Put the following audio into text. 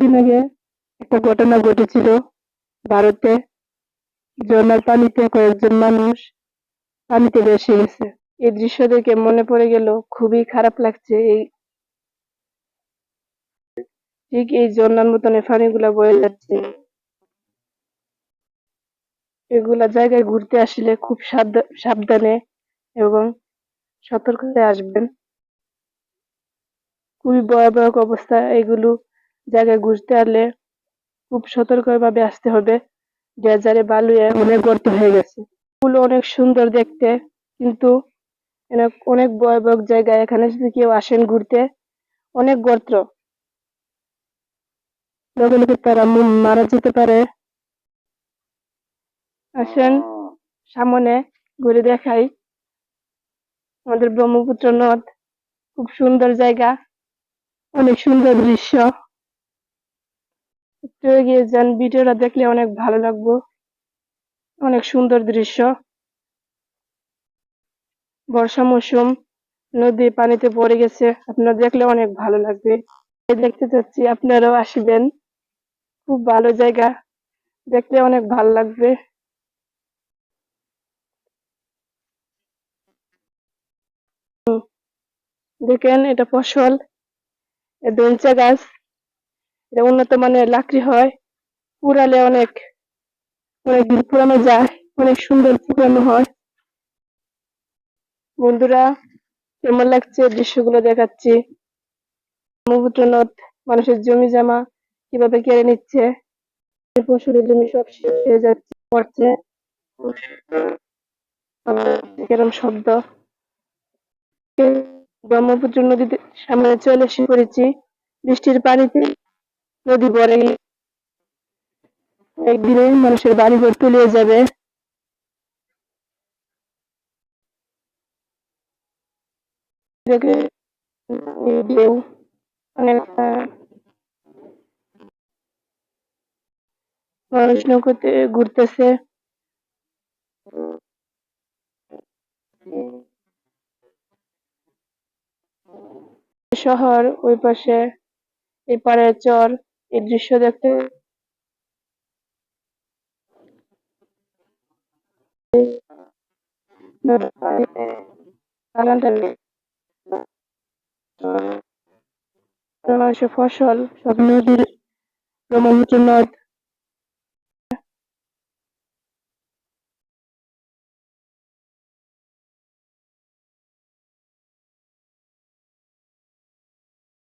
দিন আগে একটা ঘটনা ঘটেছিল ভারতে। ঝর্ণার পানিতে কয়েকজন মানুষ পানিতে ভেসে গেছে। এই দৃশ্য দেখে মনে পড়ে গেল, খুবই খারাপ লাগছে এই ঠিক এই ঝর্ণার মতন এই পানিগুলা বয়ে যাচ্ছে। এগুলা জায়গায় ঘুরতে আসলে খুব সাবধা- সাবধানে এবং সতর্কতায় আসবেন। খুবই ভয়াবহ অবস্থা এগুলো। জায়গায় ঘুরতে আসলে খুব সতর্কভাবে আসতে হবে। ডেজারে বালুয়ে অনেক গর্ত হয়ে গেছে। ফুল অনেক সুন্দর দেখতে, কিন্তু অনেক ভয়াবহ জায়গা। এখানে যদি কেউ আসেন ঘুরতে, অনেক গর্ত। লগে তারা মারা যেতে পারে, আসেন সামনে ঘুরে দেখাই। আমাদের ব্রহ্মপুত্র নদ, খুব সুন্দর জায়গা, অনেক সুন্দর দৃশ্য। একটু এগিয়ে যান, ভিডিওটা দেখলে অনেক ভালো লাগবো। অনেক সুন্দর দৃশ্য। বর্ষা মৌসুম, নদী পানিতে পড়ে গেছে, আপনার দেখলে অনেক ভালো লাগবে। দেখতে চাচ্ছি, আপনারাও আসবেন। খুব ভালো জায়গা, দেখলে অনেক ভালো লাগবে। দেখেন, এটা ফসল ধনচা গাছ। এটা উন্নত মানের লাকড়ি হয়। পুরালে অনেক অনেক দিন পুরানো যায়, অনেক সুন্দর পুরানো হয়। বন্ধুরা, কেমন লাগছে দৃশ্যগুলো দেখাচ্ছি? ব্রহ্মপুত্র নদ, মানুষের জমি জামা কীভাবে কেড়ে নিচ্ছে? ফসলের জমি সব শেষ হয়ে যাচ্ছে, পড়ছে। এরকম শব্দ। ব্রহ্মপুত্র নদীতে সামনে চলে এসে পড়েছি। বৃষ্টির পানিতে নদী গেলে একদিনে মানুষের বাড়ি ঘর তলিয়ে যাবে। ঢেউ অনেকটা মানুষ নৌকোতে ঘুরতেছে। শহর ওই পাশে, এই পারে চর। এই দৃশ্য দেখতে ফসল সব নদীর ব্রহ্মপুত্র নদ।